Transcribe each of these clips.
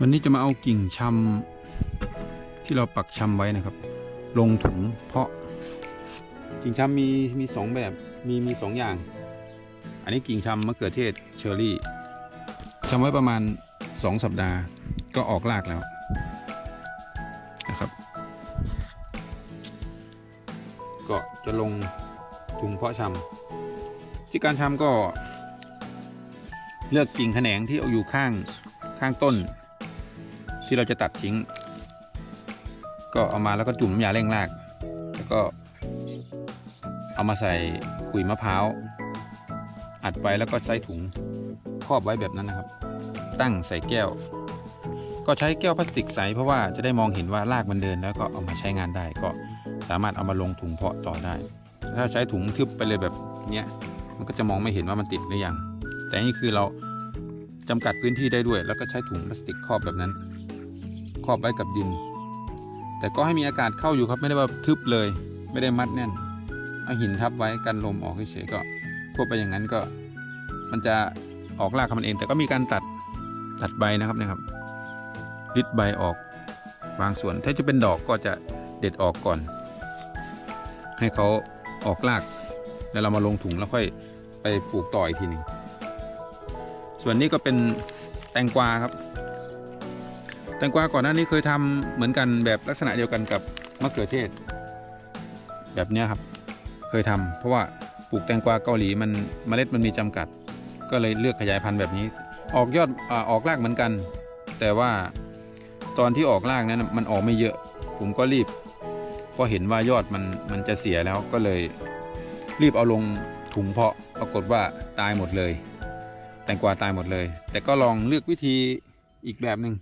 วันนี้จะมาเอากิ่งชำที่เราปักชำไว้นะครับ ลงถุงเพาะ กิ่งชำมีมีสองแบบมีมีสองอย่าง อันนี้กิ่งชำมะเขือเทศเชอร์รี่ชำไว้ประมาณสองสัปดาห์ก็ออกรากแล้วนะครับ ก็จะลงถุงเพาะชำที่การชำก็ เลือกกิ่งแขนงที่อยู่ข้างข้างต้น ที่เราจะตัดทิ้ง ก็เอามาแล้วก็จุ่มน้ำยาเร่งราก แล้วก็เอามาใส่ขุยมะพร้าวอัดไว้แล้วก็ใส่ถุงครอบไว้แบบนั้นนะครับ ตั้งใส่แก้ว ก็ใช้แก้วพลาสติกใสเพราะว่าจะได้มองเห็นว่ารากมันเดินแล้วก็เอามาใช้งานได้ ก็สามารถเอามาลงถุงเพาะต่อได้ ถ้าใช้ถุงทึบไปเลยแบบเนี้ยมันก็จะมองไม่เห็นว่ามันติดหรือยังแต่นี่คือเราจำกัดพื้นที่ได้ด้วย แล้วก็ใช้ถุงพลาสติกครอบแบบนั้น รอบไว้กับดิน แต่ก็ให้มีอากาศเข้าอยู่ครับไม่ได้ว่าทึบเลย ไม่ได้มัดแน่นเอาหินทับไว้กันลมออกเฉยๆก็ควบไปอย่างนั้นก็ มันจะออกรากของมันเอง แต่ก็มีการตัดตัดใบนะครับนะครับริดใบออกบางส่วน ถ้าจะเป็นดอกก็จะเด็ดออกก่อน ให้เขาออกรากแล้วเรามาลงถุงแล้วค่อยไปปลูกต่ออีกทีหนึ่งส่วนนี้ก็เป็นแตงกวาครับ แตงกวาก่อนหน้านี้เคยทำเหมือนกันแบบลักษณะเดียวกันกับมะเขือเทศ แบบนี้ครับ เคยทำเพราะว่าปลูกแตงกวาเกาหลีมันเมล็ดมันมีจำกัด ก็เลยเลือกขยายพันธุ์แบบนี้ ออกยอดอออกรากเหมือนกัน แต่ว่าตอนที่ออกรากนั้นมันออกไม่เยอะ ผมก็รีบพราะเห็นว่ายอดมันมันจะเสียแล้วก็เลยรีบเอาลงถุงเพาะปรากฏว่าตายหมดเลย แตงกวาตายหมดเลย แต่ก็ลองเลือกวิธีอีกแบบหนึ่ง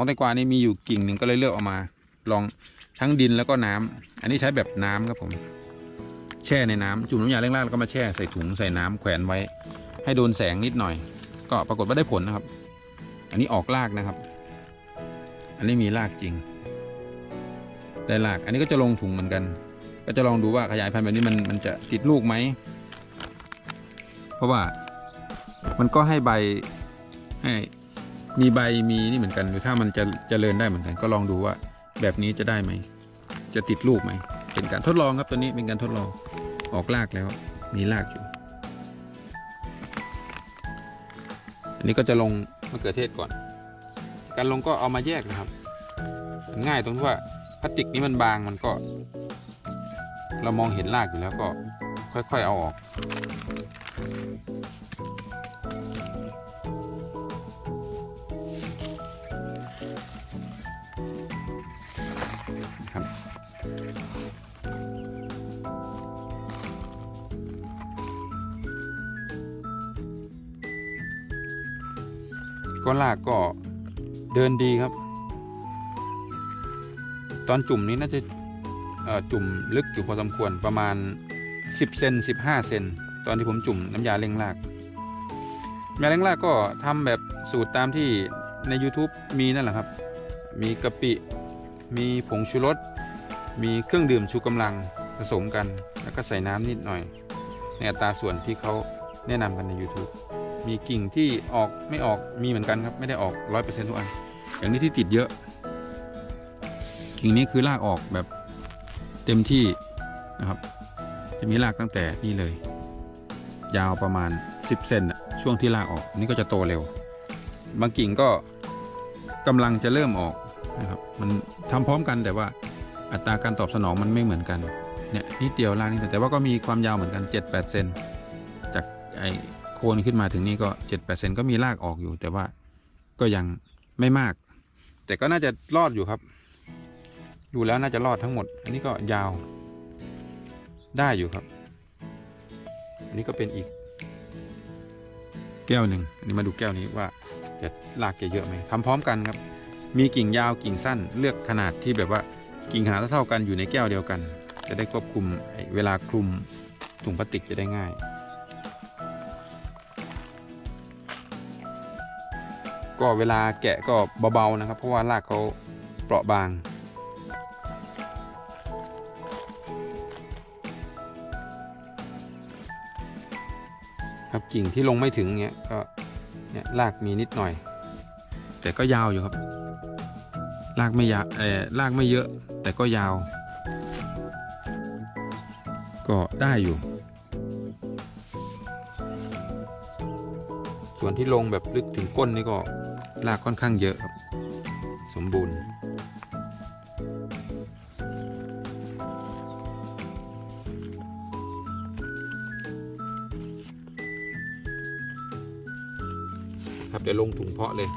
ของแตงกวานี่มีอยู่กิ่งหนึ่งก็เลยเลือกออกมา ลองทั้งดินแล้วก็น้ำอันนี้ใช้แบบน้ำครับผม แช่ในน้ำจุ่มน้ำยาเร่งรากแล้วก็มาแช่ใส่ถุงใส่น้ำแขวนไว้ ให้โดนแสงนิดหน่อย ก็ปรากฏว่าได้ผลนะครับ อันนี้ออกรากนะครับ อันนี้มีรากจริง ได้ราก อันนี้ก็จะลงถุงเหมือนกัน ก็จะลองดูว่าขยายพันธุ์แบบนี้มันมันจะติดลูกไหม เพราะว่ามันก็ให้ใบให้ มีใบมีนี่เหมือนกันหรือถ้ามันจะจะเจริญได้เหมือนกัน ก็ลองดูว่าแบบนี้จะได้ไหม จะติดลูกไหม เป็นการทดลองครับตัวนี้เป็นการทดลองออกรากแล้ว มีรากอยู่ อันนี้ก็จะลงมะเขือเทศก่อน การลงก็เอามาแยกนะครับ ง่ายตรงที่ว่าพลาสติกนี้มันบางมันก็ เรามองเห็นรากอยู่แล้วก็ค่อยๆเอาออก ก็ลากก็เดินดีครับ ตอนจุ่มนี้น่าจะจุ่มลึกอยู่พอสมควรประมาณ 10เซน15 เซนตอนที่ผมจุ่มน้ำยาเร่งรากน้ำยาเร่งรากก็ทำแบบสูตรตามที่ใน YouTube มีนั่นแหละครับ มีกะปิ มีผงชูรส มีเครื่องดื่มชูกำลังผสมกัน แล้วก็ใส่น้ำนิดหน่อย ในอัตราส่วนที่เขาแนะนำกันใน YouTube มีกิ่งที่ออกไม่ออกมีเหมือนกันครับ ไม่ได้ออก100%ทุกอัน อย่างนี้ที่ติดเยอะ กิ่งนี้คือรากออกแบบเต็มที่นะครับ จะมีรากตั้งแต่นี่เลย ยาวประมาณ 10เซนช่วงที่รากออกนนี้ก็จะโตเร็ว บางกิ่งก็กำลังจะเริ่มออกนะครับมันทำพร้อมกันแต่ว่าอัตราการตอบสนองมันไม่เหมือนกันเนี่ยนิดเดียวรากนิดเดียวแต่ว่าก็มีความยาวเหมือนกัน 7-8เซนจากไอ คนขึ้นมาถึงนี่ก็7-8เซนก็มีรากออกอยู่ แต่ว่าก็ยังไม่มาก แต่ก็น่าจะรอดอยู่ครับ ดูแล้วน่าจะรอดทั้งหมด อันนี้ก็ยาวได้อยู่ครับ อันนี้ก็เป็นอีก แก้วหนึ่งอันนี้มาดูแก้วนี้ว่าจะลากเยอะไหมทำพร้อมกันครับ มีกิ่งยาวกิ่งสั้นเลือกขนาดที่แบบว่ากิ่งขนาดเท่ากันอยู่ในแก้วเดียวกัน จะได้ควบคุมเวลาคลุมถุงพลาสติกจะได้ง่าย ก็เวลาแกะก็เบาๆนะครับ เพราะว่ารากเขาเปราะบางครับกิ่งที่ลงไม่ถึงเนี้ยก็เนี่ยรากมีนิดหน่อย แต่ก็ยาวอยู่ครับรากไม่ยาวเออรากไม่เยอะ แต่ก็ยาว ก็ได้อยู่ ส่วนที่ลงแบบลึกถึงก้นนี่ก็ รากค่อนข้างเยอะครับ สมบูรณ์ ครับเดี๋ยวลงถุงเพาะเลย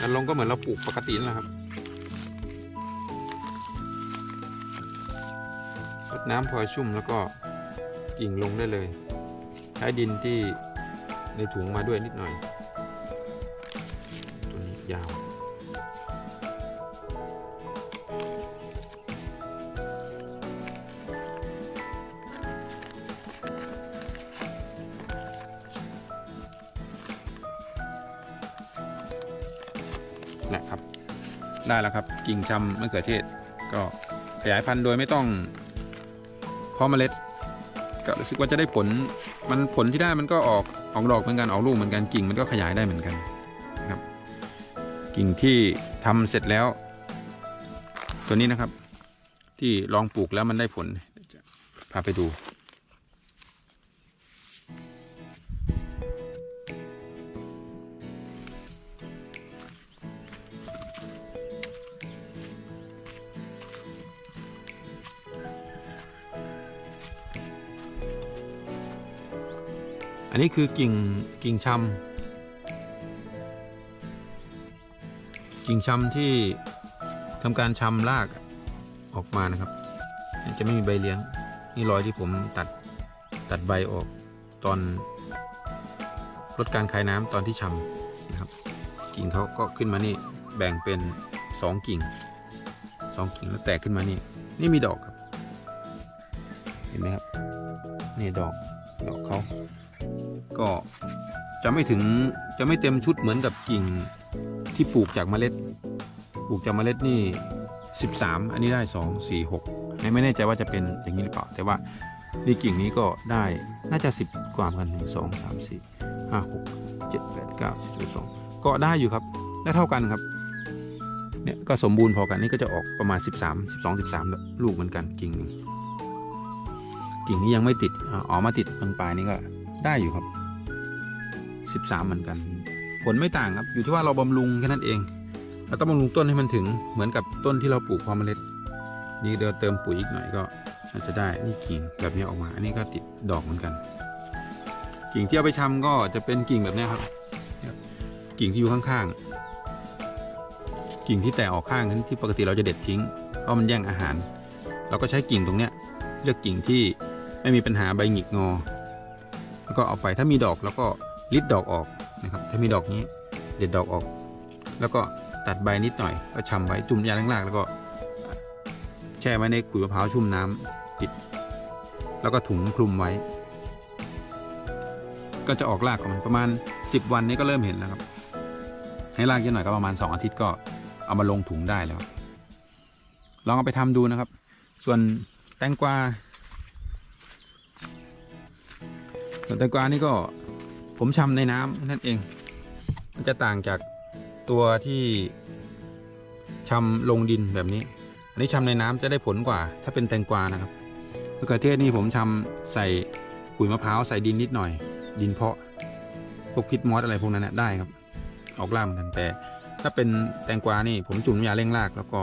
การลงก็เหมือนเราปลูกปกตินั่นแหละครับรดน้ำพอชุ่มแล้วก็ กิ่งลงได้เลย ใช้ดินที่ในถุงมาด้วยนิดหน่อย ตัวนี้ยาวนะครับ ได้แล้วครับกิ่งชำมะเขือเทศ ก็ขยายพันธุ์โดยไม่ต้องเพาะเมล็ด ก็รู้สึกว่าจะได้ผล มันผลที่ได้มันก็ออกออกดอกเหมือนกันออกลูกเหมือนกันกิ่งมันก็ขยายได้เหมือนกันนะครับ กิ่งที่ทำเสร็จแล้ว ตัวนี้นะครับ ที่ลองปลูกแล้วมันได้ผลจะพาไปดู อันนี้คือกิ่งกิ่งชำกิ่งชำที่ทำการชำรากออกมานะครับ จะไม่มีใบเลี้ยง นี่รอยที่ผมตัดตัดใบออกตอนลดการคายน้ำตอนที่ชำนะครับ กิ่งเขาก็ขึ้นมานี่แบ่งเป็นสองกิ่งสองกิ่งแล้วแตกขึ้นมานี่ นี่มีดอกครับ เห็นไหมครับ นี่ดอกดอกเขา ก็จะไม่ถึงจะไม่เต็มชุดเหมือนกับกิ่งที่ปลูกจากเมล็ด ปลูกจากเมล็ดนี่ 13 อันนี้ได้ 2 4 6ไม่ไม่แน่ใจว่าจะเป็นอย่างนี้หรือเปล่า แต่ว่านี่กิ่งนี้ก็ได้น่าจะ 10 กว่ากันหนึ่งสองสามสี่ห้าหกเจ็ดแปดเก้าสิบสิบสองก็ได้อยู่ครับ ได้เท่ากันครับเนี่ยก็สมบูรณ์พอกันนี่ก็จะออกประมาณ 13 12 13 ลูกเหมือนกันกิ่งหนึ่งกิ่งนี้ยังไม่ติดอ่าอกมาติดตรงปลายนี้ก็ได้อยู่ครับ 13 เหมือนกัน ผลไม่ต่างครับ อยู่ที่ว่าเราบำรุงแค่นั้นเอง เราต้องบำรุงต้นให้มันถึงเหมือนกับต้นที่เราปลูกพอเมล็ด นี่เดี๋ยวเติมปุ๋ยอีกหน่อยก็อาจจะได้นี่กิ่งแบบนี้ออกมา อันนี้ก็ติดดอกเหมือนกัน กิ่งที่เอาไปชำก็จะเป็นกิ่งแบบนี้ครับ กิ่งที่อยู่ข้างๆ กิ่งที่แตกออกข้างนั้นที่ปกติเราจะเด็ดทิ้งเพราะมันแย่งอาหาร เราก็ใช้กิ่งตรงเนี้ยเลือกกิ่งที่ไม่มีปัญหาใบหงิกงอ แล้วก็เอาไปถ้ามีดอกแล้วก็ ริดดอกออกนะครับ ถ้ามีดอกนี้เด็ดดอกออก แล้วก็ตัดใบนิดหน่อยก็ชำไว้จุ่มยาล้างๆแล้วก็ แช่ไว้ในขุยมะพร้าวชุ่มน้ำปิด แล้วก็ถุงคลุมไว้ ก็จะออกรากของมันประมาณ 10 วันนี้ก็เริ่มเห็นแล้วครับ ให้รากเยอะหน่อยก็ประมาณ 2 อาทิตย์ก็เอามาลงถุงได้แล้ว ลองเอาไปทำดูนะครับ ส่วนแตงกวาส่วนแตงกวานี่ก็ ผมชำในน้ำนั่นเอง มันจะต่างจากตัวที่ชำลงดินแบบนี้ อันนี้ชำในน้ำจะได้ผลกว่า ถ้าเป็นแตงกวานะครับมะเขือเทศนี่ผมชำใส่ปุ๋ยมะพร้าวใส่ดินนิดหน่อย ดินเพาะพวกพิษมอสอะไรพวกนั้นนะได้ครับ ออกล่าเหมือนกันแต่ ถ้าเป็นแตงกวานี่ผมจุ่มยาเร่งรากแล้วก็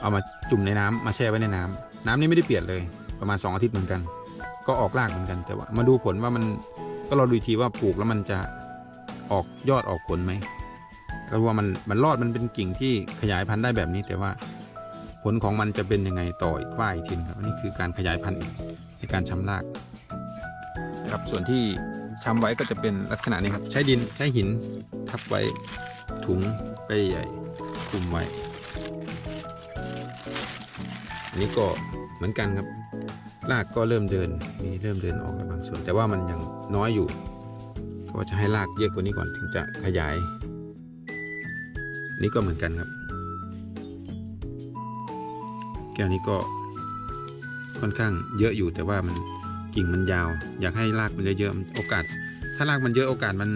เอามาจุ่มในน้ำมาแช่ไว้ในน้ำน้ำนี่ไม่ได้เปลี่ยนเลย ประมาณ 2 อาทิตย์เหมือนกัน ก็ออกรากเหมือนกันแต่ว่ามาดูผลว่ามัน ก็เราดูทีว่าปลูกแล้วมันจะออกยอดออกผลไหมก็ว่ามันมันรอดมันเป็นกิ่งที่ขยายพันธุ์ได้แบบนี้ แต่ว่าผลของมันจะเป็นยังไงต่ออีกว่าอีกทีนครับอันนี้คือการขยายพันธุ์ในการชำรากนะครับส่วนที่ชำไว้ก็จะเป็นลักษณะนี้ครับ ใช้ดินใช้หินทับไว้ถุงไปใหญ่คลุมไว้อันนี้ก็เหมือนกันครับ รากก็เริ่มเดินมีเริ่มเดินออกบางส่วน แต่ว่ามันยังน้อยอยู่ ก็จะให้รากเยอะกว่านี้ก่อนถึงจะขยาย นี่ก็เหมือนกันครับ แก้วนี้ก็ค่อนข้างเยอะอยู่แต่ว่ามันกิ่งมันยาว อยากให้รากมันเยอะๆโอกาส ถ้ารากมันเยอะโอกาสมัน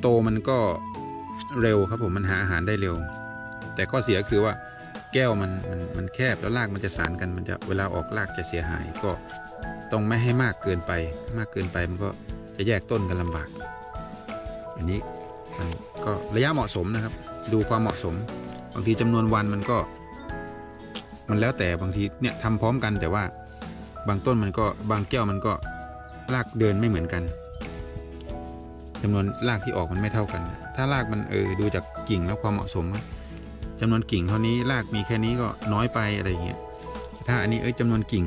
โตมันก็เร็วครับผมมันหาอาหารได้เร็ว แต่ข้อเสียคือว่า แก้วมันมันมันแคบแล้วรากมันจะสานกันมันจะเวลาออกรากจะเสียหายก็ต้องไม่ให้มากเกินไป มากเกินไปมันก็จะแยกต้นกันลำบาก อันนี้มันก็ระยะเหมาะสมนะครับ ดูความเหมาะสม บางทีจำนวนวันมันก็ มันแล้วแต่บางทีเนี่ยทำพร้อมกันแต่ว่าบางต้นมันก็บางแก้วมันก็รากเดินไม่เหมือนกันจำนวนรากที่ออกมันไม่เท่ากัน ถ้ารากมันเออดูจากกิ่งแล้วความเหมาะสม จำนวนกิ่งเท่านี้รากมีแค่นี้ก็น้อยไปอะไรอย่างเงี้ยถ้าอันนี้เอ้ยจำนวนกิ่ง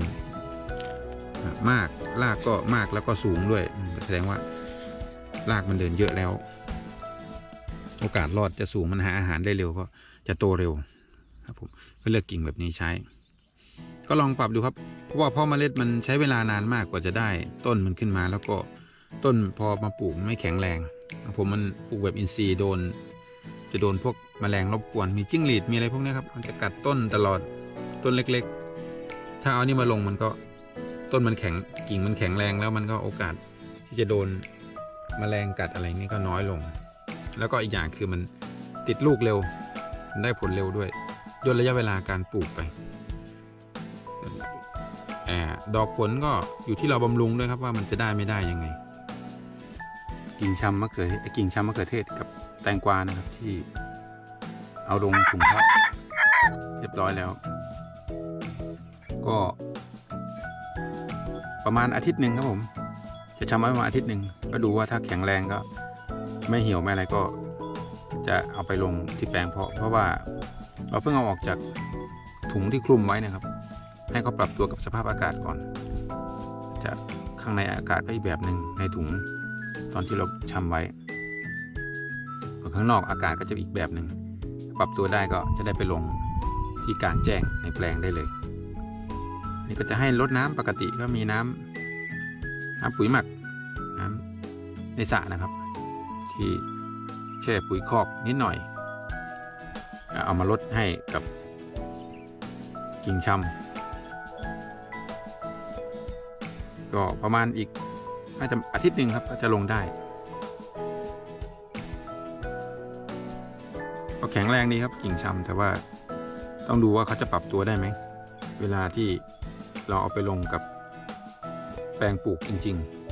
มากรากก็มากแล้วก็สูงด้วย แสดงว่ารากมันเดินเยอะแล้ว โอกาสรอดจะสูงมันหาอาหารได้เร็วก็จะโตเร็วครับผมก็เลือกกิ่งแบบนี้ใช้ ก็ลองปรับดูครับ เพราะว่าพาะเมล็ดมันใช้เวลานานมากกว่าจะได้ ต้นมันขึ้นมาแล้วก็ต้นพอมาปลูกไม่แข็งแรงของผมมันปลูกแบบอินทรีย์โดน จะโดนพวก แมลงรบกวนมีจิ้งหรีดมีอะไรพวกนี้ครับมันจะกัดต้นตลอดต้นเล็กๆ ถ้าเอานี่มาลงมันก็ต้นมันแข็งกิ่งมันแข็งแรงแล้วมันก็โอกาสที่จะโดนแมลงกัดอะไรนี่ก็น้อยลง แล้วก็อีกอย่างคือมันติดลูกเร็วได้ผลเร็วด้วยย่นระยะเวลาการปลูกไปอดอกผลก็อยู่ที่เราบำรุงด้วยครับว่ามันจะได้ไม่ได้ยังไง กิ่งชำมะเขือกิ่งชำมะเขือเทศกับแตงกวานะครับที่ เอาลงถุงเพาะเรียบร้อยแล้ว ก็ ประมาณอาทิตย์หนึ่งครับผม จะชำไว้ประมาณอาทิตย์หนึ่งก็ดูว่าถ้าแข็งแรงก็ ไม่เหี่ยวไม่อะไรก็ จะเอาไปลงที่แปลงเพาะ เพราะว่าเราเพิ่งเอาออกจากถุงที่คลุมไว้นะครับ ให้เขาปรับตัวกับสภาพอากาศก่อน จะข้างในอากาศก็อีกแบบหนึ่งในถุงตอนที่เราชำไว้ข้างนอกอากาศก็จะอีกแบบหนึ่ง ปรับตัวได้ก็จะได้ไปลงที่กลางแจ้งในแปลงได้เลย นี่ก็จะให้ลดน้ำปกติก็มีน้ำน้ำปุ๋ยหมักน้ำในสระนะครับ ที่แช่ปุ๋ยคอกนิดหน่อย เอามาลดให้กับกิ่งชำก็ประมาณอีกน่าจะอาทิตย์หนึ่งครับก็จะลงได้ ก็แข็งแรงดีครับกิ่งชำแต่ว่าต้องดูว่าเขาจะปรับตัวได้ไหม เวลาที่เราเอาไปลงกับแปลงปลูกจริง ๆ